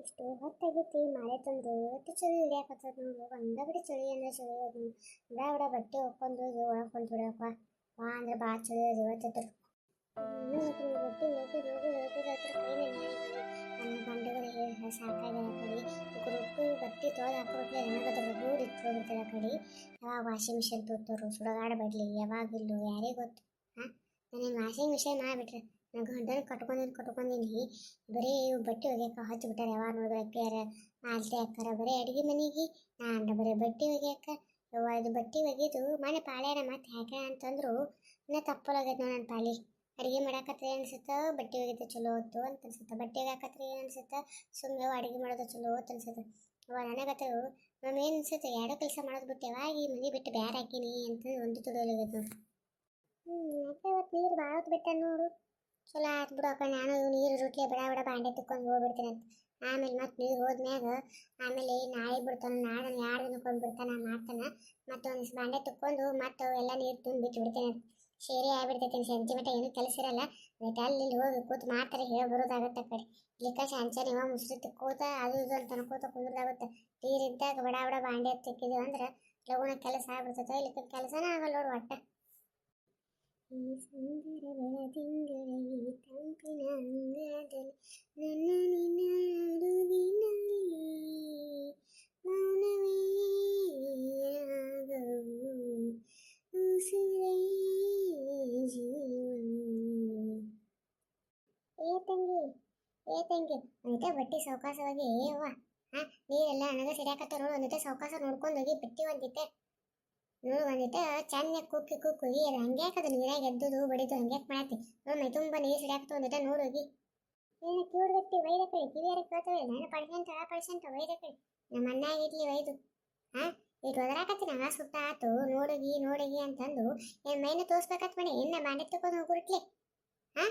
ಇಷ್ಟು ಹೊತ್ತಾಗೈತಿ ಮಳೆ ತಂದು ಎಷ್ಟು ಚಳಿ ಹಿಡಿಯಾಕತ್ತದ ನೋಡು, ಒಂದ ಬಿಡಿ ಚಳಿ ಅಂದ್ರೆ ಚಳಿ ಅದು. ಬಿಡ ಬಿಡ, ಬಟ್ಟೆ ಹೊಕ್ಕೊಂಡು ಒಳಗೆ ಕೊಂಡು ಬಿಡಪ್ಪ. ವಾ ಅಂದ್ರೆ ಭಾಳ ಚಳಿ ಅದು ಇವತ್ತು ಬಟ್ಟೆ ಹೋಗಿ ಹೋಗಿ ಹೋಗಿ ಹತ್ರ ಕೈಲಿ ನನ್ನ ಗಂಡುಗಳಿಗೆ ಸಾಕಾಗ್ಯದ ಆ ಕಡೆ. ಬಟ್ಟೆ ತೊಳೆದು ಹಾಕೋಟ್ಲೆ ಏನಾಗತ್ತಲ್ಲ ಗೂಡು ಇಟ್ಕೊಂಡಿರ್ತಾರೆ ಆ ಕಡೆ. ಯಾವಾಗ ವಾಷಿಂಗ್ ಮಿಷಿನ್ ತೋರ್ತವ್ರು ಸುಡಗಾಡ ಬಡ್ಲಿ ಯಾವಾಗಿಲ್ಲೋ ಯಾರಿಗೆ ಗೊತ್ತು? ಹಾಂ? ನಾನು ವಾಷಿಂಗ್ ಮಿಷಿನ್ ಮಾಡಿಬಿಟ್ರೆ ನಾನು ಗಂಡನ ಕಟ್ಕೊಂಡಿನಿ ಕಟ್ಕೊಂಡಿನಿ ಬರೀ ಬಟ್ಟೆ ಒಗ್ಯಾಕ ಹಚ್ಚಿಬಿಟ್ಟಾರೆ ಯಾವಾಗ ನೋಡಿದ್ರೆ ಅಕ್ಕಿಯಾರ ಮಾಲ್ತೆ ಹಾಕಾರ ಬರೀ ಅಡುಗೆ ಮನೆಗೆ. ನಾನು ಬರೀ ಬಟ್ಟೆ ಒಗ್ಯಾಕ, ಯವ್ವ ಇದು ಬಟ್ಟೆ ಒಗೆದು ಮನೆ ಪಾಳೇನ ಮತ್ತೆ ಹಾಕ ಅಂತಂದ್ರು, ಇನ್ನೂ ತಪ್ಪಲಾಗೈತೆ ನೋಡಿ ನನ್ನ ಪಾಳಿ. ಅಡುಗೆ ಮಾಡಾಕತ್ರಿ ಅನ್ಸುತ್ತೆ ಬಟ್ಟೆ ಒಗಿದ್ರೆ ಚಲೋ ಹೊತ್ತು ಅಂತ ಅನ್ಸುತ್ತೆ ಬಟ್ಟೆ ಒಗ್ಯಾಕತ್ರಿ ಏನು ಅನ್ಸುತ್ತೆ ಸುಮ್ಮನೆ ಅಡುಗೆ ಮಾಡೋದು ಚಲೋ ಹೊತ್ತು ಅನ್ಸುತ್ತೆ. ಅವ ನನಗತ್ತು ಮಮ್ಮಿ ಏನು ಅನ್ಸುತ್ತೆ? ಎರಡೂ ಕೆಲಸ ಮಾಡೋದು ಬಿಟ್ಟು ಯಾವಾಗ ಈ ಮನೆ ಬಿಟ್ಟು ಬೇರೆ ಹಾಕಿನಿ ಅಂತ ಒಂದು ತುಡಿಯೋಲಾಗೈತೆ ಹ್ಞೂ ಯಾಕೆ ಇವತ್ತು ನೀರು ಭಾಳ ಹೊತ್ತು ಬಿಟ್ಟ ನೋಡು. ಚಲೋ ಆಯ್ತು ಬಿಡು ನಾನು ನೀರು ರೊಟ್ಟಿ ಬಡ ಬಡ ಬಾಂಡೆ ತಿಕ್ಕೊಂಡು ಹೋಗ್ಬಿಡ್ತೀನಿ ಅಂತ ಆಮೇಲೆ ಮತ್ತೆ ನೀರು ಹೋದ್ಮ್ಯಾಗ ಆಮೇಲೆ ನಾಳೆ ಬಿಡ್ತಾನೆ ನಾಳೆ ಎರಡು ದಿನಕ್ಕೊಂದು ಬಿಡ್ತಾನೆ, ಮಾಡ್ತಾನೆ. ಮತ್ತೆ ಒಂದು ಬಾಂಡೆ ತಿಕ್ಕೊಂಡು ಮತ್ತೆ ಅವೆಲ್ಲ ನೀರು ತುಂಬಿ ಬಿಡ್ತೇನೆ ಸೇರಿ ಆಗ್ಬಿಡ್ತೈತೆ ಸಂಜೆ ಮಟ್ಟ ಏನೂ ಕೆಲಸ ಇರಲ್ಲ. ಮತ್ತೆ ಅಲ್ಲಿ ಇಲ್ಲಿ ಹೋಗಿ ಕೂತು ಮಾಡ್ತಾರೆ ಹೇಳಿ ಬರೋದಾಗತ್ತೆ ಕಡೆ ಇಲ್ಲಿಕ ಸಂಚಾರಿ ನೀವು ಮುಸ್ರಿ ತಿಕ್ಕೋತ ಅದು ಇದು ಅಂತ ಅನ್ಕೋತ ಕುಂದ್ರದಾಗುತ್ತೆ. ನೀರಿದ್ದಾಗ ಬಡ ಬಡ ಬಾಂಡೆ ತಿಕ್ಕಿದ್ವಿ ಅಂದ್ರೆ ಲಗುನ ಕೆಲಸ ಆಗ್ಬಿಡ್ತೈತೆ. ಇಲ್ಲಿ ಕೆಲಸನೇ ಆಗಲ್ಲ ನೋಡು ಒಟ್ಟ. ಈ ಸುಂದರ ಬೆಳದಿಂಗಳ ಈ ತಂಪಿನ ಅಂಗದಲ್ಲಿ ನನ್ನ ನಿನ್ನ ನಡುವಿನಲ್ಲಿ ಮೌನವೇ ರಾಗವು ಉಸಿರೇ ಜೀವವು. ಏ ತಂಗಿ ಏ ತಂಗಿ ಒಂದಿಟ ಬಟ್ಟಿ ಸಾವಕಾಸವಾಗಿ ಏವ್ವ ಹಾ ನೀರೆಲ್ಲ ನನಗೆ ಸಿಡ್ಯಾಕತ್ತ ನೋಡು ಒಂದಿಟ ಸಾವಕಾಸ ನೋಡ್ಕೊಂಡು ಹೋಗಿ ಬಿಟ್ಟಿ ಒಂದಿಟ್ಟೆ ನೋಡು ಬಂದಿತ್ತು ಚೆನ್ನಾಗಿ ಕುಕ್ಕಿ ಕುಕ್ಕು ಹೋಗಿ, ಅದು ನೀರಾಗ ಎದ್ದುದು ಬಡಿದು ಹಂಗ್ಯಾಕ್ ಮಾಡತ್ತಿ ಮೈ ತುಂಬ ನೀರು ಸಿಡ್ಯಾಕತ್ತ ಒಂದಿಟ ನೋಡು ಹೋಗಿ. ಏನು ಕ್ಯೂಡ್ ಗಟ್ಟಿ ವೈದ ಕಡೆ ಕಿವಿಯಾರ ಕೇಳ್ತವೆ ನಾನು ಪರ್ಸೆಂಟ್, ಆ ಪರ್ಸೆಂಟ್ ವೈದ ಕಡೆ ನಮ್ಮ ಅಣ್ಣಾಗಿರ್ಲಿ ವೈದು. ಹಾ ಈಗ ಒದರಾಕತ್ತಿ ನಾನು ಸುಟ್ಟ ಆತು. ನೋಡಗಿ ನೋಡಗಿ ಅಂತಂದು ಏನ್ ಮೈನ ತೋರ್ಸ್ಬೇಕತ್ ಮಾಡಿ ಇನ್ನ ಬಾಂಡೆ ತಗೊಂಡು ಹೋಗ್ಬಿಟ್ಲೆ? ಹಾ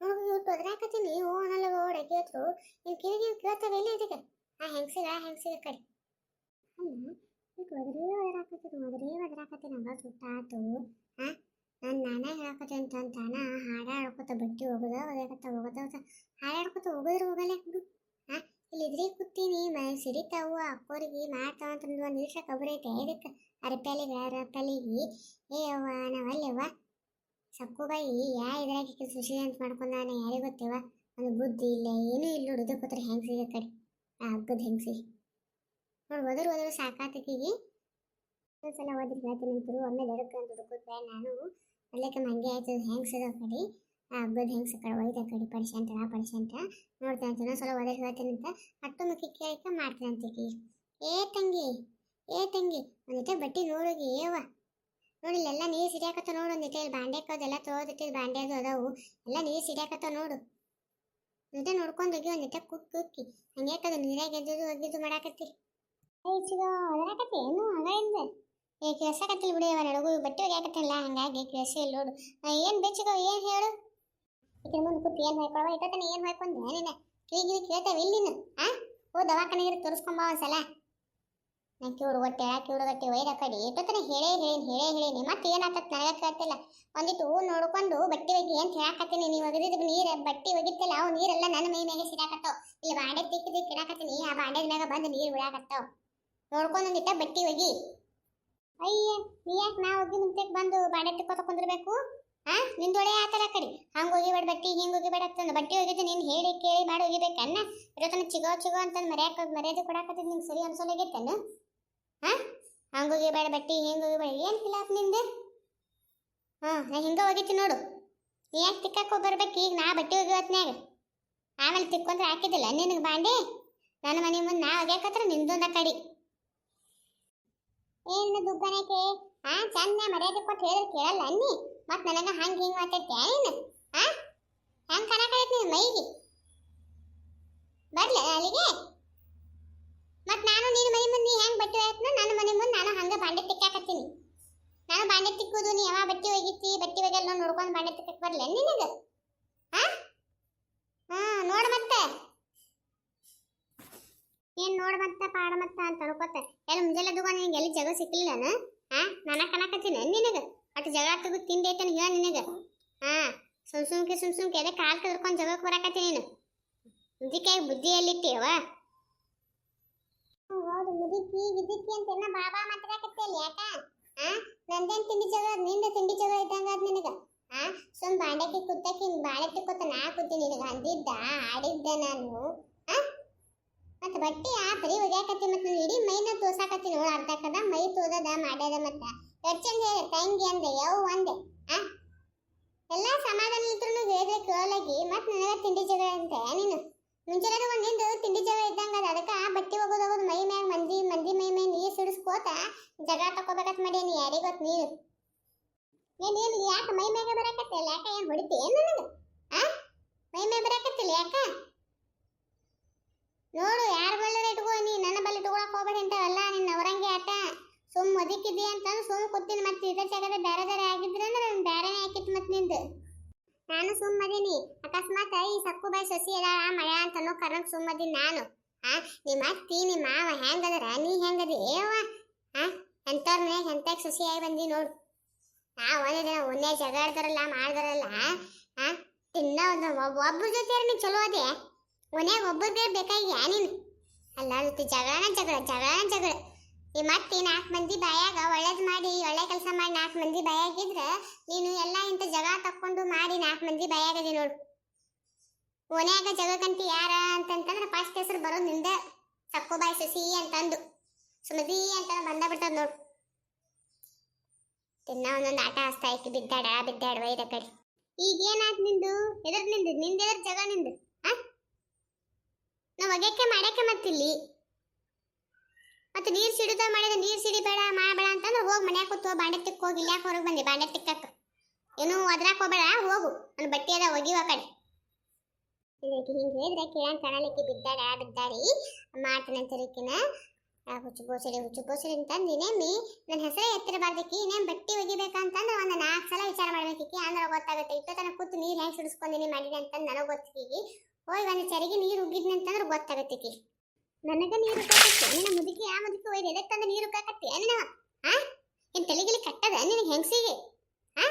ನೋಡಿ ಇಟ್ಟು ಒದರಾಕತ್ತೀನಿ. ಓ, ಅನ್ನಲ್ಲ ಓಡಕ್ಕೆ ಕೇಳ್ತು ನೀನು ಕಿವಿಗೆ ಕೇಳ್ತವೆ ಇಲ್ಲ ಇದಕ್ಕೆ ಆ ಹೆಂಗ್ಸಿಗ ಹೆಂಗ್ಸಿಗ ಕಡೆ ಅಲ್ಲ ಈಗ ಒದರೇ ಒದರಾಕತ್ತೀನಿ ಒದರೇ ಒದರಾಕತ್ತಿ ನಂಗೆ ಸುಟ್ಟಾತು. ಹಾ ನಾನು ನಾನೇ ಹೇಳಕತ್ತೆ ಅಂತ ಅಂತಾನ ಹಾಡ ಆಡ್ಕೊತ ಬಟ್ಟೆ ಹೋಗೋದ ಒದರಾಕತ್ತ ಹೋಗೋದ ಹಾಡ ಹಾಡ್ಕೊತ ಹೋಗೋದ್ರ ಹೋಗಲ್ಲ ಬಿಡು ಹಾ ಇಲ್ಲಿ ಇದ್ರಿ ಕೂತೀನಿ, ಮ ಸಿಡಿತಾವು, ಅಕ್ಕೋರಿಗೆ ಮಾಡ್ತಾವ ಅಂತಂದು ಒಂದು ನಿಮಿಷ ಕಬರ್ ಐತೆ. ಇದಕ್ಕೆ ಅರಪ್ಯಾಲಿಗೆ ಅರಪ್ಯಾಲಿಗೆ ಏ ಅವ್ವ ನಾವಲ್ಲವ್ವ ಸಕ್ಕುಬಾಯಿ, ಯಾ ಇದ್ರಾಗ ಸುಶಿ ಅಂತ ಮಾಡ್ಕೊಂಡಾನೆ, ಯಾರಿಗೆ ಗೊತ್ತೇವ ಒಂದು ಬುದ್ಧಿ ಇಲ್ಲ, ಏನೂ ಇಲ್ಲ ಹುಡುಗ ಕೂತ್ರೆ ಹೆಂಗ್ಸಿಗೆ ಕಡೆ. ಆ ಹಬ್ಬದ ಹೆಂಗ್ಸಿ ನೋಡಿ ಒದರು ಒದರು ಸಾಕಾತಕಿಗೆ. ಒಂದ್ಸಲ ಓದಿರಿ ಹೇಳ್ತೀನಿ ಅಂತರು, ಒಮ್ಮೆ ದಡಕ್ಕಂತ ದುಡ್ಕೋತ ನಾನು. ಅಲ್ಲಕ್ಕೆ ಹಂಗೆ ಆಯ್ತು ಹೆಂಗ್ಸದ ಕಡೆ? ಹಬ್ಬದ ಹೆಂಗ್ಸ ಕಡೆ ಒಯ್ದ ಕಡೆ ಪಡಿಸಂತ ಪಡಿಸಂತ ನೋಡ್ತೇನೆ ಅಂತ ಸಲ ಹೇಳ್ತೀನಿ ಅಂತ. ಅಟ್ಟು ಮುಖಿ ಕೇಳಿಕ ಮಾಡ್ತೀನಿ ಅಂತಿಕಿ. ಏ ತಂಗಿ ಏ ತಂಗಿ ಒಂದಿಟ ಬಟ್ಟೆ ನೋಡೋಗಿ ಏವ ನೋಡಿ ಇಲ್ಲೆಲ್ಲ ನೀರು ಸಿಡಿಯಾಕತ್ತ ನೋಡು ಒಂದಿಟ ಇಲ್ಲಿ ಬಾಂಡೆ ಕೋದೆಲ್ಲ ತೊಳೆದಿಟ್ಟಿದ್ದು ಬಾಂಡೆ ಅದು ಅದಾವು. ಎಲ್ಲ ನೀರು ಸಿಡಿಯಾಕತ್ತ ನೋಡು. ಒಂದಿಟ ನೋಡ್ಕೊಂಡು ಹೋಗಿ ಒಂದಿಟ ಕುಕ್ಕಿ ಕುಕ್ಕಿ. ಹಂಗ್ಯಾಕದು ನೀರಾಗ ಎದ್ದುದು ಒಗ್ಗಿದ್ದು ಮಾಡಾಕತ್ತಿ ಒದರಾಕತ್ತಿ ಏನು ಹಂಗಾಯಿಂದ ಏ ಕೇಳ್ಸಕತ್ತಿಲ್ಲ ಬಿಡಿ ಅವ ನಡಗು ಬಟ್ಟೆ ಒಗ್ಯಾಕತ್ತಿಲ್ಲ ಹಂಗಾಗಿ ಕೇಳಿಸಿಲ್ಲ ನೋಡು. ಏನು ಬೆಚ್ಚಗ, ಏನು ಹೇಳು? ಇದ್ರ ಮುಂದೆ ಕೂತು ಏನು ಹೊಯ್ಕೊಳವ? ಇಟ್ಟತನ ಏನು ಹೊಯ್ಕೊಂಡೆ ನೀನು ಕಿವಿ ಕಿವಿ ಕೇಳ್ತಾವೆ ಇಲ್ಲಿ ನೀನು, ಆ? ಓ ದವಾಖಾನೆಗೆ ತೋರಿಸ್ಕೊಂಬ ಒಂದ್ಸಲ. ನಾ ಕಿವುಡು ಹೊಟ್ಟೆ ಕಿವುಡು ಗಟ್ಟಿ ಒಯ್ದ ಕಡೆ, ಇಟ್ಟತನ ಹೇಳೇ ಹೇಳೀನಿ ಹೇಳೇ ಹೇಳೀನಿ, ಮತ್ತೆ ಏನಾಗತ್ತೆ ನನಗೆ ಕೇಳ್ತಿಲ್ಲ. ಒಂದಿಟ್ಟು ನೋಡ್ಕೊಂಡು ಬಟ್ಟೆ ಒಗಿ ಅಂತ ಹೇಳಾಕತ್ತೀನಿ ನೀವು ಒಗದಿದ್ದು ನೀರು, ಬಟ್ಟೆ ಒಗಿತಿಲ್ಲ ಅವು ನೀರೆಲ್ಲ ನನ್ನ ಮೈ ಮೇಲೆ ಸಿಡಾಕತ್ತಾವ ಇಲ್ಲಿ ಬಾಂಡೆ ತಿಕ್ಕಿ ಕಿಡಾಕತ್ತೀನಿ ಆ ಬಾಂಡೆದ ಮ್ಯಾಗ ಬಂದು ನೀರು ಬಿಡಾಕತ್ತಾವ ನೋಡ್ಕೊಂಡು ಬಟ್ಟಿ ಹೋಗಿ. ಅಯ್ಯ, ನೀ ಯಾಕೆ ನಾ ಹೋಗಿ ಮುಂಚೆಗೆ ಬಂದು ಬಾಡೆ ತಿಕ್ಕೋತ ಕುಂದಿರ್ಬೇಕು? ಹಾ ನಿಂದೊಳೆ ಆತರ ಕಡೆ. ಹಂಗ ಹೋಗಿಬೇಡ ಬಟ್ಟೆ, ಹಿಂಗೆ ಹೋಗಿಬೇಡ ಅಂತಂದು ಬಟ್ಟೆ ಒಗಿದು ನೀನು ಹೇಳಿ ಕೇಳಿ ಮಾಡಿ ಹೋಗಿಬೇಕನ್ನ ಇರೋತನ ಚಿಗೋ ಚಿಗೋ ಅಂತಂದು ಮರ್ಯಾಕ ಮರ್ಯಾದೆ ಕೊಡಾಕತ್ತಿದ್ ನಿಂಗೆ ಸರಿ ಅನ್ಸೋಲಾಗೈತೇನು ಹಾ ಹಂಗ ಹೋಗಿಬೇಡ ಬಟ್ಟೆ, ಹಿಂಗೆ ಹೋಗಿಬೇಡ. ಏನು ಖಿಲಾಫ್ ನಿಂದೆ? ಹಾಂ, ನಾ ಹಿಂಗ ಹೋಗಿತ್ತು ನೋಡು. ನೀ ಯಾಕೆ ತಿಕ್ಕಾಕ ಬರ್ಬೇಕು? ಈಗ ನಾ ಬಟ್ಟೆ ಒಗಿವತ್ನ್ಯಾಗ ಆಮೇಲೆ ತಿಕ್ಕೊಂಡ್ರೆ ಹಾಕಿದಿಲ್ಲ ನಿನಗೆ ಬಾಂಡೆ? ನನ್ನ ಮನೆ ಮುಂದೆ ನಾ ಹೋಗ್ಯಾಕತ್ರ ನಿಂದೊಂದ ಕಡಿ. ಏನು ದುಗ್ಗನಕ್ಕೆ ಆ, ಚಂದ ಮರ್ಯಾದೆ ಕೊಟ್ಟು ಹೇಳಿದ್ರೆ ಕೇಳಲ್ಲ ಅನ್ನಿ. ಮತ್ ನನಗ ಹಂಗ ಹಿಂಗ ಮಾತಾಡ್ತೀಯ ನೀನು? ಆ? ಹೆಂಗ್ ಕನಕೈತಿ ನಿನ್ ಮೈಗೆ? ಬರ್ಲ ಅಲ್ಲಿಗೆ? ಮತ್ ನಾನು ನೀನು ಮನೆ ಮುಂದೆ ಹೆಂಗ್ ಬಟ್ಟೆ ಒಯ್ಯತ್ನ ನನ್ನ ಮನೆ ಮುಂದೆ ನಾನು ಹಂಗ ಬಾಂಡೆ ತಿಕ್ಕಾಕತ್ತೀನಿ. ನಾನು ಬಾಂಡೆ ತಿಕ್ಕುದು, ನೀ ಯಾವ ಬಟ್ಟೆ ಒಗಿತಿ ಬಟ್ಟೆ ಒಗೆಲ್ಲ ನೋಡ್ಕೊಂಡು ಬಾಂಡೆ ತಿಕ್ಕಕ್ ಬರ್ಲ ನಿನಗ? ಆ? ಹಾ ನೋಡ ಮತ್ತೆ. ಏನ್ ನೋಡ ಮತ್ತ, ಪಾಡ ಮತ್ತ ಅಂತ ಅನ್ಕೋತ. ಎಲ್ಲ ಮುಂಜಾನೆ ದುಗ ನಿನಗೆ ಎಲ್ಲಿ ಜಗ ಸಿಕ್ಲಿಲ್ಲನ ಹಾ ನಾನ ಕನಕತ್ತೀನಿ ನಿನಗ? ಅಟ್ ಜಗ ತಿಂಡಿ ತಿಂದೈತನ ಹೇಳ ನಿನಗ? ಹಾ ಸುಮ್ ಸುಮ್ಕೆ ಸುಮ್ ಸುಮ್ಕೆ ಎದೆ ಕಾಲ್ ಕದ್ರಕೊಂಡು ಜಗಕ್ಕೆ ಬರಾಕತ್ತಿ ನೀನು. ಮುದಿಕಾಯಿ ಬುದ್ಧಿ ಎಲ್ಲಿಟ್ಟಿಯವ ಹೌದು, ಮುದಿಕಿ, ಗಿದುಕಿ ಅಂತ ಏನ ಬಾಬಾ ಮಾತಾಡಕತ್ತಿಯಲ್ಲ ಯಾಕ? ಹಾ ನಂದೇನ್ ತಿಂಡಿ ಜಗಳ ನಿಂದ ತಿಂಡಿ ಜಗಳ ಇದ್ದಂಗ ಅದ್ ನಿನಗ? ಆ, ಸುಮ್ ಬಾಂಡಕ್ಕೆ ಕುತ್ತಕ್ಕೆ ಬಾಳೆ ತಿಕ್ಕೋತ ನಾ ಕೂತಿ ನಿನಗ ಅಂದಿದ್ದ, ಆಡಿದ್ದೆ ನಾನು. ಮತ್ತ ಬಟ್ಟೆ ಆ ಪರಿ ಒಗ್ಯಾಕತ್ತಿ ಮತ್ತು ನಾನು ಇಡೀ ಮೈನ ತೋರ್ಸಾಕತ್ತಿ ನೋಡ್ ಅರ್ಧಕ್ಕದ ಮೈ ತೋದದ, ಮಾಡ್ಯದ ಮತ್ತ. ಎಷ್ಟ್ ಚಂದ ಹೇಳಿ ತಂಗಿ ಅಂದೆ ಯಾವ ಒಂದೆ ಆ? ಎಲ್ಲಾ ಸಮಾಧಾನ ಇದ್ರು ಹೇಳಿದ್ರೆ ಕೇಳಾಗಿ ಮತ್ತು ನನಗ ತಿಂಡಿ ಜಗಳ ಅಂತ ನೀನು? ಮುಂಜಾನೆ ಒಂದು ನಿಂದು ತಿಂಡಿ ಜಗಳ ಇದ್ದಂಗ ಅದ, ಅದಕ್ಕ ಬಟ್ಟೆ ಹೋಗೋದು ಹೋಗೋದು ಮೈ ಮ್ಯಾಗ ಮಂದಿ ಮಂದಿ ಮೈ ಮ್ಯಾಗ ನೀರ್ ಸಿಡಿಸ್ಕೋತ ಜಗಳ ತಕೋಬೇಕಂತ ಮಾಡೇನಿ ಯಾರಿಗ್ ಗೊತ್ತ ನೀನು? ಏನು ಏನು, ಯಾಕ ಮೈ ಮ್ಯಾಗ ಬರಾಕತ್ತಿಲ್ಲ ಯಾಕ ಏನು ಹೊಡಿತಿ, ಏನು ನನಗೆ? ಆ? ಮೈ ಮ್ಯಾಗ ಬರಾಕತ್ತಿಲ್ಲ ಯಾಕ? ನೋಡು, ಯಾರ ಬಳ್ಳರ ಇಟ್ಕೋ, ನೀ ನನ್ನ ಬಲ್ಲಿ ತಗೊಳಕ್ ಹೋಗ್ಬೇಡಿ ಅಂತವಲ್ಲ, ನಿನ್ನ ಅವರಂಗೆ ಆಟ. ಸುಮ್ ಒದಕಿದ್ದಿ ಅಂತ ಸುಮ್ ಕೂತೀನಿ ಮತ್ತೆ ಇದ ಜಾಗದ ಬೇರೆ ಬೇರೆ ಆಗಿದ್ರೆ ನಾನು ಬೇರೆನೇ ಹಾಕಿತ್ ಮತ್ತೆ ನಿಂದು. ನಾನು ಸುಮ್ಮದೀನಿ ಅಕಸ್ಮಾತ್ ಈ ಸಕ್ಕು ಬಾಯಿ ಸೊಸಿ ಆ ಮಳೆ ಅಂತ ಅನ್ನೋ ಕಾರಣಕ್ಕೆ ಸುಮ್ಮದೀನಿ ನಾನು. ಆ ನಿಮ್ಮ ಅತ್ತಿ ನಿಮ್ಮ ಮಾವ ಹೆಂಗದ್ರ, ನೀ ಹೆಂಗದಿ? ಏವ ಆ ಎಂತವ್ರನ್ನೇ ಸಸಿ ಆಗಿ ಬಂದಿ ನೋಡು. ಆ ಒಂದೇ ದಿನ ಒಂದೇ ಜಗಾಡ್ದಾರಲ್ಲ, ಮಾಡ್ದಾರಲ್ಲ, ಆ ತಿನ್ನ ಒಂದು ಒಬ್ಬರ ಜೊತೆ ನೀ ಚಲೋ ಅದೇ? ಮನ್ಯಾಗ ಒಬ್ಬರಿಗೆ ಬೇಕಾಗಿ ನೀನು? ಅಲ್ಲ ಜೊತೆ ಜಗಳನ ಜಗಳ ಜಗಳನ ಜಗಳ. ಈ ಮತ್ತೆ ನಾಲ್ಕು ಮಂದಿ ಬಾಯಾಗ ಒಳ್ಳೇದು ಮಾಡಿ, ಒಳ್ಳೆ ಕೆಲಸ ಮಾಡಿ ನಾಲ್ಕು ಮಂದಿ ಬಾಯಾಗಿದ್ರೆ ನೀನು ಎಲ್ಲ ಇಂಥ ಜಗಳ ತಕ್ಕೊಂಡು ಮಾಡಿ ನಾಲ್ಕು ಮಂದಿ ಬಾಯಾಗದಿ ನೋಡು. ಓನ್ಯಾಗ ಜಗಕ್ಕಂತಿ ಯಾರ ಅಂತಂತಂದ್ರೆ ಫಸ್ಟ್ ಹೆಸರು ಬರೋದು ನಿಂದ. ಸಕ್ಕು ಬಾಯಿ ಸಸಿ ಅಂತಂದು. ಸುಮತಿ ಅಂತ ಬಂದ ಬಿಟ್ಟದ್ ನೋಡು. ತಿನ್ನ ಒಂದೊಂದು ಆಟ ಆಸ್ತಾ ಐತಿ ಬಿದ್ದಾಡ ಬಿದ್ದಾಡ ವೈದ ಕಡೆ ಈಗ ಏನಾದ್ ನಿಂದು? ಎದ್ರ ನಿಂದು? ನಿಂದ ಎದ್ರ ಜಗ ನಿಂದು? ನಾವು ಒಗ್ಯಕ್ಕೆ ಮಾಡಕ್ಕೆ ಮತ್ತಿಲ್ಲಿ. ಮತ್ತೆ ನೀರು ಸಿಡಿದ ಮಾಡಿದ ನೀರು ಸಿಡಿಬೇಡ, ಮಾಡಬೇಡ ಅಂತಂದ್ರೆ ಹೋಗಿ ಮನ್ಯಾಗ ಕೂತು ಬಾಂಡೆ ತಿಕ್ಕ ಹೋಗಿ, ಇಲ್ಯಾಕ ಹೊರಗೆ ಬಂದಿ, ಬಾಂಡೆ ತಿಕ್ಕಕ್ಕ ಏನು ಅದ್ರಾಕ ಹೋಗ್ಬೇಡ, ಹೋಗು. ನನ್ನ ಬಟ್ಟೆ ಅದ ಒಗಿವ ಕಡೆ. ಇದಕ್ಕೆ ಹಿಂಗೆ ಹೇಳಿದ್ರೆ ಕಿರಣ್ ಕಾಣಲಿಕ್ಕೆ ಬಿದ್ದಾಡ ಬಿದ್ದಾಡಿ ಮಾತಿನಂತರಿಕಿನ ಹುಚ್ಚು ಬೋಸಡಿ ಹುಚ್ಚು ಬೋಸಡಿ ಅಂತಂದು ಇನ್ನೇಮಿ ನನ್ನ ಹೆಸರೇ ಎತ್ತಿರಬಾರ್ದಕ್ಕೆ, ಇನ್ನೇನು ಬಟ್ಟೆ ಒಗಿಬೇಕಂತಂದ್ರೆ ಒಂದು ನಾಲ್ಕು ಸಲ ವಿಚಾರ ಮಾಡ್ಬೇಕಿಕ್ಕಿ. ಅಂದ್ರೆ ಗೊತ್ತಾಗುತ್ತೆ ಇತ್ತ ತನಕ ಕೂತು ನೀರು ಹೆಂಗೆ ಸಿಡಿಸ್ಕೊಂಡಿನಿ ಮಾಡಿದೆ ಅಂತಂದು ನನಗೆ ಗೊತ್ತಿಗೆ ಹೋಗಿ ಒಂದು ಚರಿಗೆ ನೀರು ಉಗಿದ್ನಿ ಅಂತಂದ್ರೆ ಗೊತ್ತಾಗತ್ತಿಕ್ಕಿ ನನಗ ನೀರು ಉಕ್ಕಾಕತ್ತೆ ನಿನ್ನ ಮುದುಕಿ, ಆ ಮುದುಕಿ ಒಯ್ದು ಎದಕ್ಕೆ ತಂದು ನೀರು ಉಕ್ಕಾಕತ್ತೆ ನಿನ್ನ ಆ? ಏನ್ ತಲೆಗಿಲಿ ಕಟ್ಟದ? ನಿನಗೆ ಹೆಂಗಸಿಗೆ? ಆ?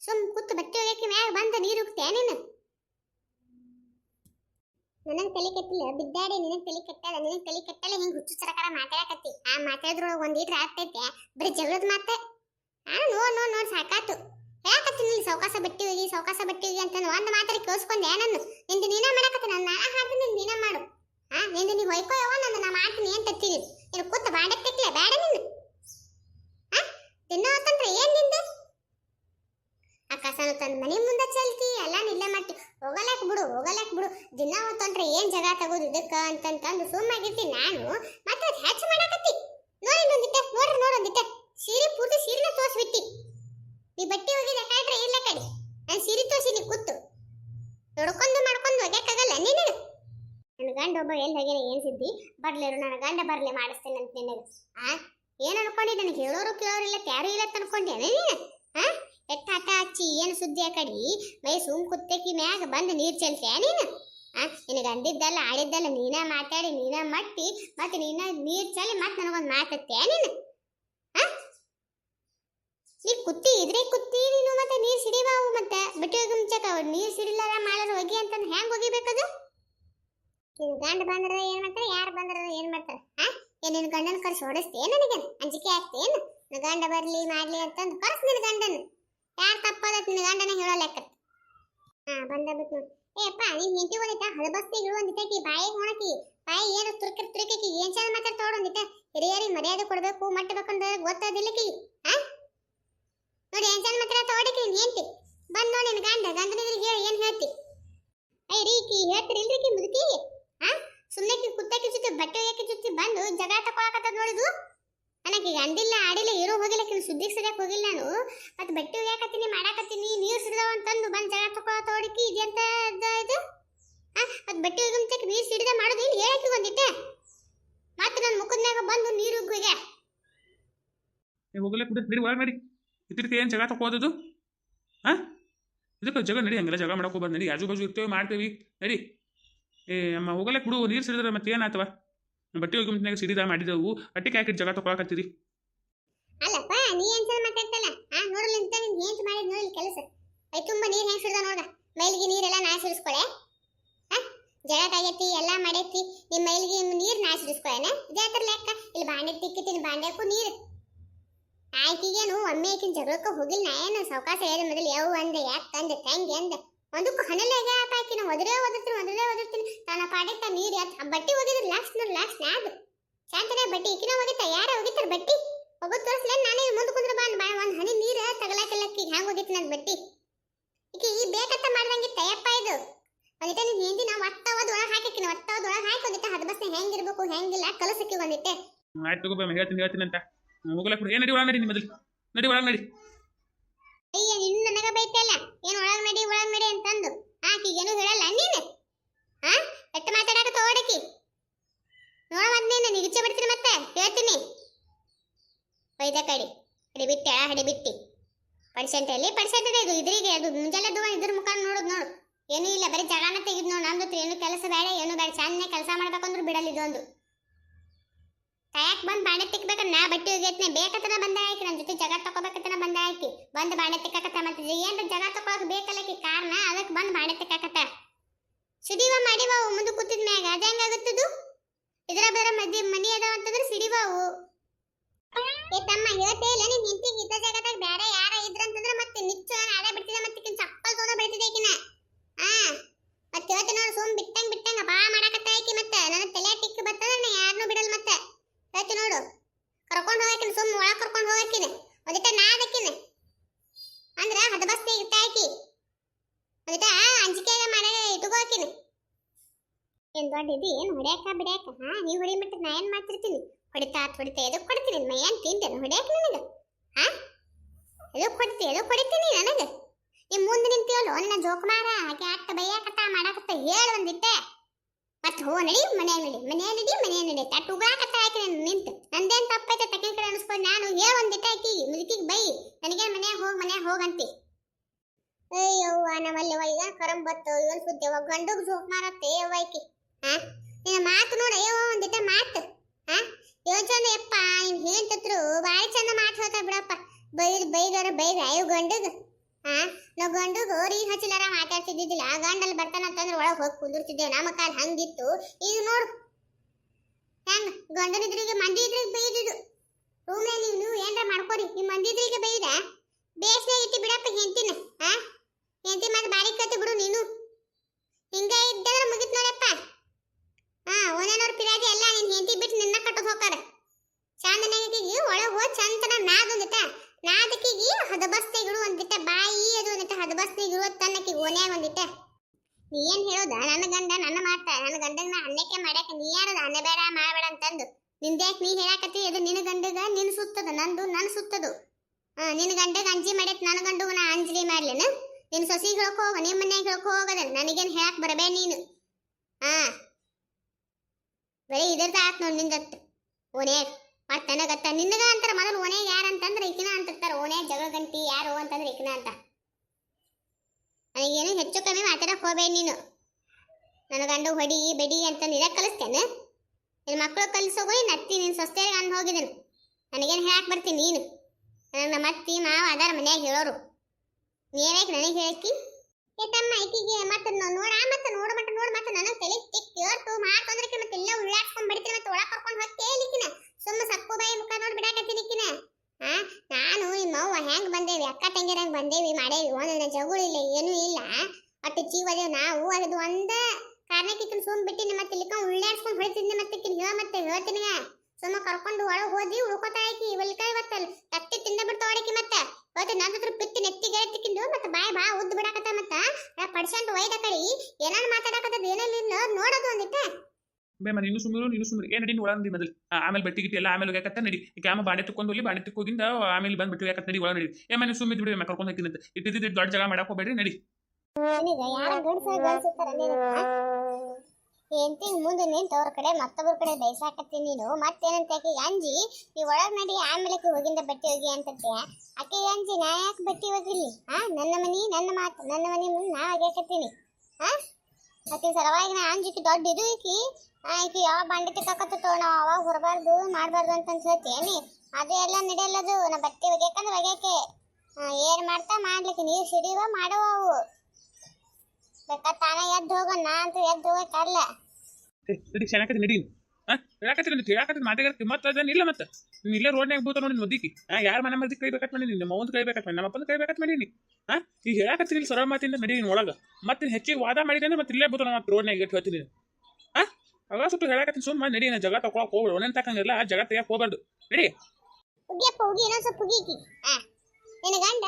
ಸುಮ್ ಕುತ್ತು ಬಟ್ಟೆ ಒಗ್ಯಕ್ಕೆ ಮ್ಯಾಗ ಬಂದ ನೀರು ಉಕ್ತೆ ನೀನು? ನನಗೆ ತಲೆ ಕೆಟ್ಟಿಲ್ಲ. ಬಿದ್ದಾಡಿ, ನಿನಗೆ ತಲೆ ಕೆಟ್ಟದ? ನಿನಗೆ ತಲೆ ಕೆಟ್ಟಲ್ಲ ಹಿಂಗೆ ಹುಚ್ಚು ಸರಕಾರ ಮಾತಾಡಕತ್ತಿ? ಆ ಮಾತಾಡಿದ್ರೊಳಗೆ ಒಂದು ಆಗ್ತೈತೆ? ಬರೀ ಜಗಳದ ಮಾತೆ? ಆ, ನೋಡ್ ನೋಡ್ ನೋಡ್, ಸಾಕಾತು. ಹೇಳಕತ್ತಿ ನೀನು ಸೌಕಾಸ ಬಟ್ಟೆ ಹೋಗಿ ಸೌಕಾಸ ಬಟ್ಟಿ ಹೋಗಿ ಅಂತ ಒಂದು ಮಾತ್ರ ಕೇಳಿಸ್ಕೊಂಡೆ ನಾನು ನಿಂದು ನೀನೇ ಮಾಡಕತ್ತಿ ನಾನು ನಾ ಹಾಡ್ತೀನಿ ನಿಂದು ನೀನೇ ಮಾಡು. ಆ, ನಿಂದು ನೀವು ಹೊಯ್ಕೋ ಯಾವ ನಾನು ನಾ ಮಾಡ್ತೀನಿ ಅಂತ ತಿಳಿ ನೀನು ಕೂತ ಬಾಂಡೆ ತೆಕ್ಲೆ, ಬೇಡ ನೀನು ಆ ತಿನ್ನೋ ಹೊತ್ತಂದ್ರೆ ಏನು ನಿಂದು? ಆ ಕಸನ ತಂದು ಮನೆ ಮುಂದೆ ಚಲ್ತಿ ಎಲ್ಲ ನಿಲ್ಲ ಮಾಡ್ತಿ ಹೋಗಲಾಕ್ ಬಿಡು ಹೋಗಲಾಕ್ ಬಿಡು. ದಿನ ಹೊತ್ತಂದ್ರೆ ಏನ್ ಜಗ ತಗೋದು ಇದಕ್ಕ ಅಂತಂತಂದು ಸುಮ್ಮಾಗಿರ್ತೀನಿ ನಾನು. ಮತ್ತೆ ಅದ್ ಹೆಚ್ಚು ಮಾಡಕತ್ತಿ. ನೋಡಿ ಒಂದಿಟ್ಟೆ ನೋಡ್ರಿ, ನೋಡೊಂದಿಟ್ಟೆ. ಸೀರೆ ಪೂರ್ತಿ ಸೀರೆನ ತೋರಿಸ್ಬಿಟ್ಟಿ. ನೀ ಬಟ್ಟೆ ಒಗೆದ ಕಾಟ್ರೆ ಇಲ್ಲ ಕಡೆ ನಾನು ಸಿರಿ ತೋರಿಸಿ ಕೂತು ನೋಡ್ಕೊಂಡು ಮಾಡ್ಕೊಂಡು ಒಗ್ಯಕ್ಕಾಗಲ್ಲ ನೀನು ನನ್ನ ಗಂಡ ಒಬ್ಬ ಎಲ್ಲಿ ಹೋಗ್ಯಾನ ಏನ್ ಸಿದ್ದಿ ಬರ್ಲೇರು ನನ್ನ ಗಂಡ ಬರಲೇ ಮಾಡಿಸ್ತೇನೆ ಅಂತ ನಿನಗೆ ಆ? ಏನು ಅನ್ಕೊಂಡಿ? ನನಗೆ ಹೇಳೋರು ಕೇಳೋರಿಲ್ಲ ಯಾರು ಇಲ್ಲ ಅಂತ ಅನ್ಕೊಂಡೇನೆ ನೀನು? ಆ? ಎಟ್ಟ ಆಟ ಹಚ್ಚಿ ಏನು ಸುದ್ದಿ ಆ ಕಡಿ? ಮೈ ಸುಮ್ ಕುತ್ತಕಿ ಮ್ಯಾಗ ಬಂದು ನೀರ್ ಚೆಲ್ತೀಯ ನೀನು? ಆ? ನಿನಗೆ ಅಂದಿದ್ದಲ್ಲ, ಆಡಿದ್ದಲ್ಲ, ನೀನ ಮಾತಾಡಿ, ನೀನ ಮಟ್ಟಿ, ಮತ್ತೆ ನೀನ ನೀರ್ ಚೆಲ್ಲಿ ಮತ್ತೆ ನನಗೊಂದು ಮಾತತ್ತೆ ನೀನು? ನೀ ಕುತ್ತಿ ಇದ್ರೆ ಕುತ್ತಿ, ನೀನು ಮತ್ತೆ ನೀರು ಸಿಡಿಬಾವು ಮತ್ತೆ. ಬಿಟ್ಟು ಹೋಗಿ ಮುಂಚೆಕ ನೀರು ಸಿಡಿಲಾರ ಮಾಡಾರ ಹೋಗಿ ಅಂತಂದು ಹೆಂಗ್ ಹೋಗಿಬೇಕದು? ನಿನ್ ಗಂಡ ಬಂದ್ರ ಏನ್ ಮಾಡ್ತಾರ, ಯಾರು ಬಂದ್ರ ಏನ್ ಮಾಡ್ತಾರ? ಹಾ ಏನ್ ನಿನ್ ಗಂಡನ ಕರ್ಸಿ ಹೊಡಿಸ್ತೇ ನನಗೆ? ಅಂಜಿಕೆ ಆಗ್ತೇನು ನನ್ನ ಗಂಡ ಬರ್ಲಿ ಮಾಡ್ಲಿ ಅಂತಂದು ಕರ್ಸ್ ನಿನ್ ಗಂಡನ. ಯಾರು ತಪ್ಪದ ನಿನ್ನ ಗಂಡನ ಹೇಳೋ ಲೆಕ್ಕ. ಹಾ, ಬಂದ ಬಿಟ್ಟು ನೋಡಿ. ಏಪ್ಪ ನೀನ್ ಹೆಂಡತಿ ಒಂದಿಟ್ಟ ಹಳಬಸ್ತಿಗೆ ಇಳು ಒಂದಿಟ್ಟಕಿ ಬಾಯಿಗೆ ಹೊಣಕಿ ಬಾಯಿ ಏನು ತುರ್ಕಿರ್ ತುರ್ಕಿ ಏನ್ ಚಂದ ಮಾತಾಡ್ತಾವಡ ಒಂದಿಟ್ಟ ಹಿರಿಯರಿಗೆ ಮರ್ಯಾದೆ ಕೊಡ್ಬೇಕು ಮಟ್ಟಬೇಕಂದ್ರೆ ಗೊತ್ತಾದಿಲ್ಲಕಿ. ಆ? ನೋಡಿ ಅಂಜನ್ ಮಾತ್ರ ಓಡಕಿ ನೀನ್ ಹೆಂಡತಿ ಬಂದ್ ನೋಡಿ ನಿನ್ ಗಂಡ, ಗಂಡನ ಹೇಳಿ, ಏನ್ ಹೇಳ್ತಿ? ಐ ರೀಕಿ, ಹೇಳ್ತೀರಿ ಇಲ್ರಿಕಿ ಮುದುಕಿ? ಆ? ಸುಮ್ಮನೆ ಕುತ್ತಕ್ಕೆ ಜೊತೆ ಬಟ್ಟೆ ಒಯ್ಯಕ್ಕೆ ಜೊತೆ ಬಂದು ಜಗ ತಕೊಳಕತ್ತದ ನೋಡಿದು? ನನಗೆ ಗಂಡಿಲ್ಲ, ಆಡಿಲ್ಲ ಇರೋ ಹೋಗಿಲ್ಲ ಕಿ ಸುದ್ದಿಗೆ ಸರಿಯಾಗಿ ಹೋಗಿಲ್ಲ ನಾನು. ಮತ್ತೆ ಬಟ್ಟೆ ಒಯ್ಯಾಕತ್ತೀನಿ, ಮಾಡಾಕತ್ತೀನಿ, ನೀರು ಸಿಡ್ದಾವ ಅಂತಂದು ಬಂದು ಜಗ ತಕೊಳ ತೋಡಿಕಿ ಇದೆಂತ ಇದು ಆ? ಮತ್ತೆ ಬಟ್ಟೆ ಒಯ್ಯಕ್ಕೆ ನೀರು ಸಿಡಿದ ಮಾಡೋದು ಇಲ್ಲಿ ಹೇಳಕ್ಕೆ ಬಂದಿಟ್ಟೆ ಮತ್ತೆ ನನ್ನ ಮುಖದ ಮ್ಯಾಗ ಬಂದು ನೀರು ಏ ಹೋಗಲೇ ಬಿಡು ಬಿಡಿ, ಒಳಗೆ ಇತ್ತಿರ್ತಿ ಏನು ಜಗ ತಕೋದದು ಹಾಂ ಇದಕ್ಕೆ ಜಗ ನಡಿ ಹಂಗೆಲ್ಲ ಜಗ ಮಾಡಕ್ಕೆ ಹೋಗ್ಬಾರ್ದು ನಡಿ. ಆಜು ಬಾಜು ಇರ್ತೇವೆ ಮಾಡ್ತೇವಿ. ನಡಿ. ಏ, ಅಮ್ಮ, ಹೋಗಲೇ ಬಿಡು ನೀರು ಸಿಡಿದ್ರೆ ಮತ್ತೆ ಏನಾಯ್ತವ? ಬಟ್ಟೆ ಹೋಗಿ ಮುಂಚಿನಾಗ ಸಿಡಿದ ಮಾಡಿದೆವು. ಬಟ್ಟೆ ಹಾಕಿಟ್ಟು ಜಗ ತಗೊಳಕತ್ತೀರಿ ಅಲ್ಲಪ್ಪ, ನೀ ಏನ್ ಮಾತಾಡ್ತಲ್ಲ? ನೋಡಲ್ಲ ಅಂತ ನಿನ್ ಮಾಡಿದ್ ಕೆಲಸ. ತುಂಬಾ ನೀರು ಹೆಂಗೆ ಸಿಡ್ದ ನೋಡ ಮೈಲಿಗೆ ನೀರೆಲ್ಲ ನಾ ಸಿಡಿಸ್ಕೊಳೆ ಆ? ಜಳಕ ಆಗೈತಿ ಎಲ್ಲ ಮಾಡೈತಿ ನಿಮ್ಮ ಮೈಲಿಗೆ ನೀರ್ ನಾಸಿಡಿಸ್ಕೊಯನ ಇದೇ ಥರ ಲೆಕ್ಕ? ಇಲ್ಲಿ ಬಾಂಡೆ ತಿಕ್ಕಿತೀನಿ ಬಾಂಡ್ಯಾಕು ನೀರು. ಆಯ್ಕಿಗೇನು, ಒಮ್ಮೆ ಆಕಿನ ಜಗಳಕ್ಕೆ ಹೋಗಿಲ್ಲ ನಾ ಏನು ಸಾವಕಾಶ ಹೇಳಿದ ಮೊದಲು ಯಾವ ಅಂದೆ, ಯಾಕೆ ತಂದೆ, ತಂಗಿ ಅಂದೆ. ಒಂದಕ್ಕೂ ಹಣಲೆಗೆ ಆಪ ಆಕಿನ ಒದರೇ ಒದರ್ತೀನಿ ಒದರೇ ಒದರ್ತೀನಿ ತಾನ ಪಾಡಿತ್ತ ನೀರು ಯಾತ ಬಟ್ಟಿ ಒಗಿದ್ರು ಲಾಕ್ಸ್ ನೋಡಿ ಲಾಕ್ಸ್ ನಾದು ಶಾಂತನೇ ಬಟ್ಟಿ, ಈಕಿನ ಒಗಿತ, ಯಾರ ಒಗಿತಾರ ಬಟ್ಟಿ? ಒಬ್ಬ ತೋರಿಸ್ಲೆ ನಾನೇ ಮುಂದೆ ಕುಂದ್ರ ಬಾ ಬಾ, ಒಂದು ಹನಿ ನೀರು ತಗಲಾಕಲ್ಲಕ್ಕಿ ಹ್ಯಾಂಗ ಒಗಿತ ನನ್ನ ಬಟ್ಟಿ? ಈಕೆ ಈ ಬೇಕಂತ ಮಾಡ್ದಂಗೆ ತಯಪ್ಪ ಇದು. ಒಂದಿಟ್ಟ ನೀನು ಹಿಂದಿ ನಾವು ಒತ್ತವದ್ ಒಳಗೆ ಹಾಕಿಕಿನ ಒತ್ತವದ್ ಒಳಗೆ ಹಾಕಿ ಒಂದಿಟ ಹದ ಬಸ್ನ ಹೆಂಗಿರ್ಬೇಕು ಹೆಂಗಿಲ್ಲ, ಕಲಸಕ್ಕೆ ಒಂದಿಟ್ಟೆ. ಆಯ್ತು ತಗೋ ಹೇಳ್ತೀನಿ ಹೇಳ್ತೀನಿ ಅಂತ. ಹೋಗಲಕ್ಕ ಬಿಡು ಏ, ನಡಿ ಒಳಗೆ ನಡಿ ನಿಮ್ಮದಲ್ಲಿ ನಡಿ ಒಳಗೆ ನಡಿ. ಅಯ್ಯ ನಿನ್ನ ನನಗ ಬೈತಲ್ಲ ಏನು ಒಳಗ್ ನಡಿ ಒಳಗ್ ನಡಿ ಅಂತಂದು. ಆಕಿಗೇನು ಹೇಳಲ್ಲ ನೀನು? ಹಾ ಎಟ್ಟು ಮಾತಾಡಕ ತೋಡಕಿ ನೋಡ ಮತ್ತೆ ನೀನು ನಿರೀಕ್ಷೆ ಬಿಡ್ತೀನಿ ಮತ್ತೆ? ಹೇಳ್ತೀನಿ. ಒಯ್ದ ಕಡಿ. ಹಡಿ ಬಿಟ್ಟೆ ಪರ್ಸೆಂಟ್ ಅಲ್ಲಿ ಪರ್ಸೆಂಟ್ ಇದೆ. ಇದು ಇದ್ರಿಗೆ ಅದು ಮುಂಜಾನೆ ದುವ ಇದ್ರ ಮುಖ ನೋಡೋದು ನೋಡು. ಏನೂ ಇಲ್ಲ, ಬರೀ ಜಗಾನ ತೆಗಿದ್ ನೋಡು. ನಮ್ದು ಏನು ಕೆಲಸ ಬೇಡ, ಏನು ಬೇಡ. ಚೆನ್ನಾಗಿ ಕೆಲಸ ಮಾಡ್ಬೇಕಂದ್ರೂ ಬಿಡಲ್ಲ ಇದೊಂದು. ಕಾಯಕ್ ಬಂದ್ ಬಾಂಡೆ ತಿಕ್ಬೇಕ, ನಾ ಬಟ್ಟೆ ಒಗೆತ್ನೆ ಬೇಕತನ ಬಂದ ಆಯ್ತು ನನ್ನ ಜೊತೆ ಜಗ ತಗೋಬೇಕತನ ಬಂದ ಆಯ್ತು ಬಂದ್ ಬಾಂಡೆ ತಿಕ್ಕಾಕತ್ತ ಮತ್ತೆ ಏನ್ರ ಜಗ ತಕೊಳಕ್ ಬೇಕಲ್ಲಕಿ ಕಾರಣ ಅದಕ್ಕೆ ಬಂದ್ ಬಾಂಡೆ ತಿಕ್ಕಾಕತ್ತ. ಸಿಡಿವ ಮಾಡಿವ ಮುಂದೆ ಕೂತಿದ್ ಮ್ಯಾಗ, ಅದ ಹೆಂಗಾಗುತ್ತದು ಇದರ ಬರ ಮದ್ವೆ ಮನಿ ಅದಾವ ಅಂತಂದ್ರೆ ಸಿಡಿವಾವು. ಏ ತಮ್ಮ, ಹೇಳ್ತೇ ಇಲ್ಲ, ನಿನ್ ಹಿಂತಿಗೆ ಇದ್ದ ಜಾಗದಾಗ ಬೇರೆ ಯಾರ ಇದ್ರಂತಂದ್ರೆ ಮತ್ತೆ ನಿಚ್ಚ ನಾಳೆ ಬಿಡ್ತಿದೆ, ಮತ್ತೆ ಚಪ್ಪಲ್ ತೊಗೊಂಡ ಬೆಳ್ತಿದ್ದೆ ಈಕಿನ ಆ, ಮತ್ತೆ ಹೇಳ್ತೆ ನೋಡು, ಸುಮ್ ಬಿಟ್ಟಂಗ್ ಬಿಟ್ಟಂಗ ಬಾ ಮಾಡಾಕತ್ತ ಆಕಿ ಮತ್ತೆ. ನನ್ನ ತಲೆ ಟಿಕ್ ಬರ್ತದ ನಾ ಯಾರನ್ನೂ ಬಿಡಲ್ ಮತ್ತೆ. ಹೇಳ್ತಿ ನೋಡು. ಕರ್ಕೊಂಡು ಹೋಗಕಿನ ಸುಮ್ ಒಳಗ್ ಕರ್ಕೊಂಡು ಹೋಗಕಿನ ನಾ ನಾದಕಿನ ಅಂದ್ರ ಹದ ಬಸ್ತಿ ಇಟ್ಟಾಕಿ ಒಂದಿಟ ಅಂಜಿಕೆಗೆ ಮಾಡ ಇಟ್ಕೋಕಿನ ಏನ್ ದೊಡ್ಡ ಇದು, ಏನು ಹೊಡ್ಯಾಕ, ಬಿಡ್ಯಾಕ? ಹಾ ನೀ ಹೊಡಿ ಮಟ್ಟ ನಾ ಏನು ಮಾಡ್ತಿರ್ತೀನಿ? ಹೊಡಿತಾ ಹೊಡಿತಾ ಎದಕ್ಕೆ ಕೊಡ್ತೀನಿ? ಮೈ ಏನು ತಿಂತೇನೆ ಹೊಡ್ಯಾಕ ನನಗೆ? ಹಾ? ಎದಕ್ಕೆ ಕೊಡ್ತಿ? ಎದಕ್ಕೆ ಹೊಡಿತೀನಿ ನನಗೆ? ನಿಮ್ಮ ಮುಂದೆ ನಿಂತೀವಲ್ಲ ನನ್ನ ಜೋಕುಮಾರ ಹಾಗೆ ಅಟ್ಟ ಬೈಯಾಕತ್ತ, ಮಾಡಾಕತ್ತ, ಹೇಳ ಒಂದಿಟ್ಟೆ. ಮತ್ ಹೋ ನಡಿ ಮನೆಯಲ್ಲಿ ನಡಿ ಮನೆಯಲ್ಲಿ ನಡಿ ಮನೆಯಲ್ಲಿ ನಡಿ. ತಟ್ಟು ಉಗಾಕತ್ತ ಆಕಿ ನಾನು ನಿಂತು. ನಂದೇನ್ ತಪ್ಪೈತೆ ತಕ್ಕಿನ ಕಡೆ ಅನ್ಸ್ಕೊಂಡು ನಾನು ಹೇಳ ಒಂದಿಟ್ಟ ಆಕಿಗೆ ಮುದುಕಿಗೆ ಬೈ. ನನಗೆ ಮನ್ಯಾಗ ಹೋಗ್, ಮನ್ಯಾಗ ಹೋಗಂತಿ ಅಯ್ಯವ್ವ ನಮ್ಮಲ್ಲಿ ಈಗ ಕರಂ ಬತ್ತು, ಇವನ್ ಸುದ್ದಿವ ಗಂಡುಗ್ ಜೋಕ್ ಮಾರತ್ತೆ, ಯವ್ವ ಆಕಿ ಹಾ ನಿನ್ನ ಮಾತು ನೋಡ ಅಯ್ಯವ್ವ ಒಂದಿಟ್ಟ ಮಾತು. ಹಾ ಯೋಚನೆ ಯಪ್ಪ, ನೀನು ಹೇಳ್ತಿದ್ರು ಬಾರಿ ಚಂದ ಮಾತು ಹೇಳ್ತಾ ಬಿಡಪ್ಪ. ಬೈದ್ ಬೈದಾರ ಬೈದ. ಅಯ್ಯೋ, ಗಂಡುಗ್. ಹಾ? ನಾವು ಗಂಡು ಗೋರಿ ಹಚ್ಚಿಲಾರ ಮಾತಾಡ್ತಿದ್ದಿದ್ದಿಲ್ಲ. ಗಂಡಲ್ಲಿ ಬರ್ತಾನಂತಂದ್ರೆ ಒಳಗೆ ಹೋಗಿ ಕುಂದಿರ್ತಿದ್ದೆ. ನಮ್ಮ ಕಾಲ ಹಂಗಿತ್ತು. ಈಗ ನೋಡು. ಹೆಂಗ? ಗಂಡನಿದ್ರಿಗೆ ಮಂದಿ ಇದ್ರಿಗೆ ಬೈದಿದ್ದು ರೂಮ್ನ ನೀವು ನೀವು ಏನ್ರ ಮಾಡ್ಕೊರಿ. ನಿಮ್ಮ ಮಂದಿ ಇದ್ರಿಗೆ ಬೈದ ಬೇಸಿಗೆ ಇಟ್ಟು ಬಿಡಪ್ಪ ಹೆಂತಿನ ಹಾ? ಹೆಂತಿ ಮತ್ತೆ ಬಾರಿ ಕತ್ತಿ ಬಿಡು ನೀನು. ಹಿಂಗ ಇದ್ದಂದ್ರೆ ಮುಗಿತ್ ನೋಡಪ್ಪ. ಹಾ ಒಂದೇನವ್ರ ಪಿರಾಜಿ ಎಲ್ಲ ನಿನ್ನ ಹೆಂತಿ ಬಿಟ್ಟು ನಿನ್ನ ಕಟ್ಟೋದು ಹೋಗಾರ ಚಾಂದನಾಗಿಗೆ ಒಳಗೆ ಹೋಗಿ ಚಂದನ ಚಂತನ ನಾದೊಂದಿಟ ನಾದಕಿಗೆ ಹದಬಸ್ತೆಗಳು ಒಂದಿಟ್ಟ ಬಾಯಿ, ಅದು ಒಂದಿಟ್ಟ ಹದಬಸ್ತೆಗಳು ತನ್ನಕಿ ಓನ್ಯಾಗ ಒಂದಿಟ್ಟ. ನೀ ಏನು ಹೇಳೋದ? ನನ್ನ ಗಂಡ ನನ್ನ ಮಾಡ್ತಾ ನನ್ನ ಗಂಡನ ನಾ ಅನ್ನಕ್ಕೆ ಮಾಡ್ಯಾಕ ನೀ ಯಾರದ ಅನ್ನ ಬೇಡ ಮಾಡಬೇಡ ಅಂತಂದು. ನಿಂದ್ಯಾಕ್ ನೀ ಹೇಳಾಕತ್ತಿ, ಅದು ನಿನ್ನ ಗಂಡಗ ನಿನ್ ಸುತ್ತದ, ನಂದು ನನ್ ಸುತ್ತದು. ಹಾ ನಿನ್ನ ಗಂಡಗ ಅಂಜಿ ಮಾಡೈತ್ ನನ್ನ ಗಂಡಗ ನಾ ಅಂಜಲಿ ಮಾಡ್ಲೇನ? ನಿನ್ ಸೊಸಿ ಹೇಳ್ಕೊ ಹೋಗ ನಿಮ್ಮ ಮನ್ಯಾಗ ಹೇಳ್ಕೊ ಹೋಗದ ನನಗೇನ್ ಹೇಳಕ್ ಬರಬೇ ನೀನು? ಹಾ ಬರೀ ಇದರ್ದ ಆತ್ ನೋಡಿ ನಿಂದತ್ತು ಓನ್ಯಾಗ ಮತ್ತ ನನಗತ್ತ ನಿನ್ನಗ ಅಂತಾರ ಮೊದಲು ಓನ್ಯಾಗ ಯಾರ ಅಂತಂದ್ರೆ ಈಕಿನ ಅಂತಿರ್ತಾರ. ಓನ್ಯಾಗ ಜಗಳ ಯಾರು ಅಂತಂದ್ರೆ ಈಕಿನ ಅಂತ. ನನಗೇನು ಹೆಚ್ಚು ಕಮ್ಮಿ ಮಾತಾಡಕ್ಕೆ ಹೋಗ್ಬೇಡ ನೀನು. ನನ್ನ ಗಂಡು ಹೊಡಿ, ಬೆಡಿ ಅಂತಂದು ಇದಕ್ಕೆ ಕಲಿಸ್ತೇನೆ. ನಿನ್ನ ಮಕ್ಕಳು ಕಲಿಸೋಗು ನೀನು ಅತ್ತಿ ನಿನ್ನ ಸೊಸೆಗೆ ಅಂದು ನನಗೇನು ಹೇಳಕ್ ಬರ್ತೀನಿ ನೀನು. ನನ್ನ ನಮ್ಮ ಅತ್ತಿ, ಮಾವ ಅದಾರ ಮನ್ಯಾಗ ಹೇಳೋರು. ನೀವೇಕ್ ನನಗೆ ಹೇಳಕ್ಕಿ? ತಮ್ಮ ಈಕಿಗೆ ಮತ್ತೆ ನೋಡ ಮತ್ತೆ ನೋಡ ಮಟ್ಟ ನೋಡ, ಮತ್ತೆ ನನಗೆ ತಲೆ ತಿಕ್ ಏರ್ತು ಮಾಡ್ತಂದ್ರೆ ಮತ್ತೆ ಎಲ್ಲ ಉಳ್ಳಾಡ್ಕೊಂಡ್ ಬಿಡ್ತೀನಿ, ಮತ್ತೆ ಒಳಗೆ ಕರ್ಕೊಂಡು ಸುಮ್ಮ ಸಕ್ಕು ಬಾಯಿ ಮುಖ ನೋಡಿ ಬಿಡಾಕತ್ತೀನಿಕಿನ ಹಾ ನಾನು ನಿಮ್ಮ ಅವ್ವ ಹೆಂಗ್ ಬಂದೇವಿ, ಅಕ್ಕ ತಂಗಿರಂಗ್ ಬಂದೇವಿ ಮಾಡೇವಿ ಒಂದೊಂದು ಜಗಳು ಇಲ್ಲ ಏನೂ ಇಲ್ಲ. ಅಟ್ಟು ಜೀವದೇವ್ ನಾವು ಅದು ಒಂದ ಕಾರಣಕ್ಕಿಕ್ಕನ್ ಸುಮ್ ಬಿಟ್ಟಿನಿ ಮತ್ತೆ ಇಲ್ಲಿಕ ಉಳ್ಳಾಡ್ಸ್ಕೊಂಡ್ ಹೊಳಿತಿದ್ನಿ ಮತ್ತೆ ಹೇಳ ಮತ್ತೆ ಹೇಳ್ತೀನಿ ಸುಮ್ಮ ಕರ್ಕೊಂಡು ಒಳಗೆ ಹೋದಿ ಉಳ್ಕೊತಾಕಿ ಇವಲ್ಕ ಇವತ್ತಲ್ಲ ತತ್ತಿ ತಿಂದ ಬಿಡ್ತಾ ಹೊಡಕಿ ಮತ್ತೆ. ಇವತ್ತು ನಂದ್ರ ಪಿತ್ತಿ ನೆತ್ತಿಗೆ ತಿಕ್ಕಿಂದು, ಮತ್ತೆ ಬಾಯ್ ಬಾ, ಉದ್ದು ಬಿಡಾಕತ್ತ ಮತ್ತ. ಪಡ್ಸಂಟ್ ಒಯ್ದ ಕಡಿ ಏನಾರು ಮಾತಾಡಕತ್ತದ, ಏನಿಲ್ಲ, ನೋಡೋದು ಒಂದಿಟ್ಟ. ಬೇಮ ನೀನು ಸುಮ್ಮರು ನೀನು ಸುಮ್ಮರು ಏನಡಿ ನಡಿ ಒಳಗೆ ಮೊದಲು. ಆಮೇಲೆ ಬಟ್ಟೆ ಗಿಟ್ಟಿ ಎಲ್ಲ ಆಮೇಲೆ ಯಾಕತ್ತ ನಡಿ. ಈಗ ಆಮೇಲೆ ಬಾಂಡೆ ತಕ್ಕೊಂಡು ಹೋಗಿ ಬಾಂಡೆ ತುಕ್ಕೋಗಿಂದ ಆಮೇಲೆ ಬಂದು ಬಿಟ್ಟು ಯಾಕತ್ತ ನಡಿ, ಒಳಗೆ ನಡಿ. ಏ, ಮನೆ ಸುಮ್ಮನೆ ಬಿಡಿ ಕರ್ಕೊಂಡು ಇಟ್ಟಿ ಇಟ್ಟಿದ್ದು ದೊಡ್ಡ ಜಾಗ ಮಾಡಕ್ ಹೋಗ್ಬೇಡ್ರಿ, ನಡಿ. ಹೆಂಡತಿ ಮುಂದೆ ನಿಂತು ಅವ್ರ ಕಡೆ, ಮತ್ತೊಬ್ಬರ ಕಡೆ ಬೈಸಾಕತ್ತಿ ನೀನು. ಮತ್ತೇನಂತ ಆಕಿ, ಅಂಜಿ ಈ ಒಳಗ್ ನಡಿ, ಆಮೇಲೆ ಹೋಗಿಂದ ಬಟ್ಟೆ ಹೋಗಿ ಅಂತಂತೆ. ಆಕೆ, ಅಂಜಿ, ನಾ ಯಾಕೆ ಬಟ್ಟೆ ಹೋಗಿರ್ಲಿ ಹಾ ನನ್ನ ಮನಿ, ನನ್ನ ಮಾತು, ನನ್ನ ಮನಿ ಮುಂದೆ ನಾ ಆಗ್ಯಾಕತ್ತೀನಿ. ಹಾ ಆಕಿ ಸರವಾಗಿನ ನಾ ಅಂಜಿಕಿ ದೊಡ್ಡ ಇದು ಈಕಿ ಆಕಿ ಯಾವ ಬಂಡೆ ತಿಕ್ಕಾಕತ್ತೋ ನಾವು ಅವಾಗ ಹೊರಬಾರ್ದು, ಮಾಡಬಾರ್ದು ಅಂತ ಹೇಳ್ತೇನಿ ಅದು ಎಲ್ಲ ನಡೆಯಲ್ಲದು, ನಾ ಬಟ್ಟೆ ಒಗ್ಯಾಕಂದ್ರೆ ಒಗ್ಯಾಕೆ ಏನು ಮಾಡ್ತಾ ಮಾಡ್ಲಿಕ್ಕೆ ನೀರು ಸಿಡಿವ ಮಾಡುವ ಅವು. ಬೇಕಾ ತಾನೇ ಎದ್ದು ಹೋಗೋಣ ನಾ ಅಂತೂ ಎದ್ದು ಹೋಗಕ್ಕಲ್ಲ ನಡಿ ಹೇಳಕತ್ತೀನಿ ಮತ್ತೆ ಹೇಳಕತ್ತೀನಿ ಮಾತಾಡಕ್ಕೆ ಮತ್ತ ಅದನ್ನ ಇಲ್ಲ ಮತ್ತೆ. ನೀನು ಇಲ್ಲೇ ರೋಡ್ನಾಗ ಬೂತ ನೋಡಿ ಮದಿಕಿ ಹಾಂ ಯಾರ ಮನೆ ಮದ್ದಿ ಕೈಬೇಕತ್ ಮಾಡೀನಿ ನಮ್ಮ ಅವ್ವಂದು ಕೈಬೇಕತ್ ಮಾಡಿ ನಮ್ಮ ಅಪ್ಪನ ಕೈಬೇಕತ್ ನೀ ಹಾ ಈಗ ಹೇಳಕತ್ತೀನಿ ಇಲ್ಲಿ ಸರಳ ಮಾತಿಂದ ನಡಿ ನೀನು ಒಳಗೆ. ಮತ್ತೆ ಹೆಚ್ಚಿಗೆ ವಾದ ಮಾಡಿದೆ ಅಂದ್ರೆ ಮತ್ತೆ ಇಲ್ಲೇ ಬೂತ ರೋಡ್ ರೋಡ್ನಾಗ ಇಟ್ಟು ಹೇಳ್ತೀನಿ ಹಾಂ ಅವಾಗ ಸುಟ್ಟು ಹೇಳಕತ್ತೀನಿ ಸುಮ್ಮ ನಡಿ ನಾ ಜಗ ತಗೊಳಕ್ ಹೋಗ್ಬೇಡ. ತಕಂಗಿಲ್ಲ ಆ ಜಗ ತೆಗಿಯಕ್ಕೆ ಹೋಗ್ಬಾರ್ದು. ನಡಿ. ಉಗಿಯಪ್ಪ ಉಗಿ ಇನ್ನೊಂದ್ ಸ್ವಲ್ಪ ಉಗೀಕಿ ನಿನ್ನ ಗಂಡ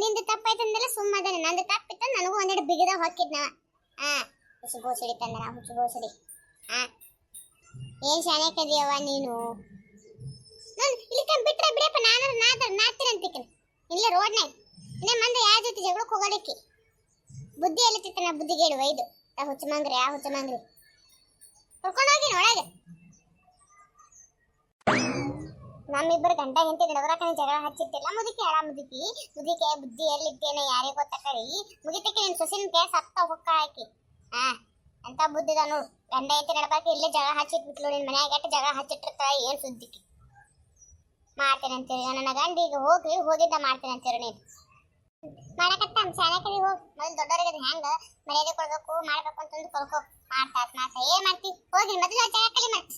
ನಿಂದು ತಪ್ಪಾಯ್ತು ನಿಂದು ಸುಮ್ಮನೆ ನಂದು ತಪ್ಪಿತ್ತ, ನನಗೂ ಒಂದೆರಡು ಬಿಗಿದ ಹಾಕಿದ್ನ ಆ, ಹುಚ್ಚು ಬೋಸಡಿ ತಂದನ, ಹುಚ್ಚು ಬೋಸಡಿ ಆ ಏನ್ ಶಾನೆ ಕದಿಯವ್ವ ನೀನು? ನಾನು ಇಲ್ಲಿ ಕಂ ಬಿಟ್ರೆ ಬಿಡಪ್ಪ, ನಾನು ನಾದ ನಾತಿರಂತಿಕ್ಕನ ಇಲ್ಲ ರೋಡ್ನಾಗ ಇನ್ನೇ ಮಂದಿ ಯಾರ ಜೊತೆ ಜಗಳಕ್ಕೆ ಹೋಗೋದಕ್ಕೆ? ಬುದ್ಧಿ ಎಲ್ಲಿ ತಿತ್ತನ ಬುದ್ಧಿಗೇಡು ವೈದು ಆ ಹುಚ್ಚು ಮಂಗ್ರಿ ಆ ಹುಚ್ಚು ಕರ್ಕೊಂಡು ಹೋಗಿ ಒಳಗೆ. ನಮ್ಮಿಬ್ಬರು ಗಂಟ ಹೆಂಡತಿ ನಡವರಕನೆ ಜಗಳ ಹಚ್ಚಿರ್ತಿಲ್ಲ. ಮುದುಕಿ ಅಳ ಮುದುಕಿ. ಮುದುಕೆ, ಬುದ್ಧಿ ಎಲ್ಲಿದ್ದೇನೆ ಯಾರಿಗೆ ಗೊತ್ತ ಕರಿ ಮುಗಿತಕ್ಕೆ ನಿನ್ ಸೊಸಿನ ಕೇಸ್ ಹತ್ತ ಹೊಕ್ಕ ಹಾಕಿ. ಆ. ಅಂತ ಬುದ್ಧಿದಾನು ಗಂಡ ಐತಿ ನಡಪಾಕ ಇಲ್ಲಿ ಜಗ ಹಚ್ಚಿಟ್ಬಿಟ್ಲು ನಿನ್ ಮನ್ಯಾಗ ಎಟ್ಟು ಜಗ ಹಚ್ಚಿಟ್ಟಿರ್ತಾಳ ಏನ್ ಸುದ್ದಿ? ಮಾಡ್ತೇನೆ ಅಂತೀರಿ. ನನ್ನ ಗಂಡ ಈಗ ಹೋಗ್ರಿ ಹೋಗಿದ್ದ ಮಾಡ್ತೇನೆ ಅಂತೀರಿ ನೀನು. ಮಾಡಕತ್ತ ಶಾಲೆಕರಿ ಹೋಗ್. ಮೊದಲು ದೊಡ್ಡವರಿಗೆ ಹೆಂಗ? ಮರ್ಯಾದೆ ಕೊಡ್ಬೇಕು, ಮಾಡ್ಬೇಕು ಅಂತಂದು ಕೊಡ್ಕೋ ಮಾಡ್ತಾ ಮಾತ ಏನ್ ಮಾಡ್ತಿ? ಹೋಗಿ ಮೊದಲು ಜಾಗ ಕಲಿ ಮಾಡಿ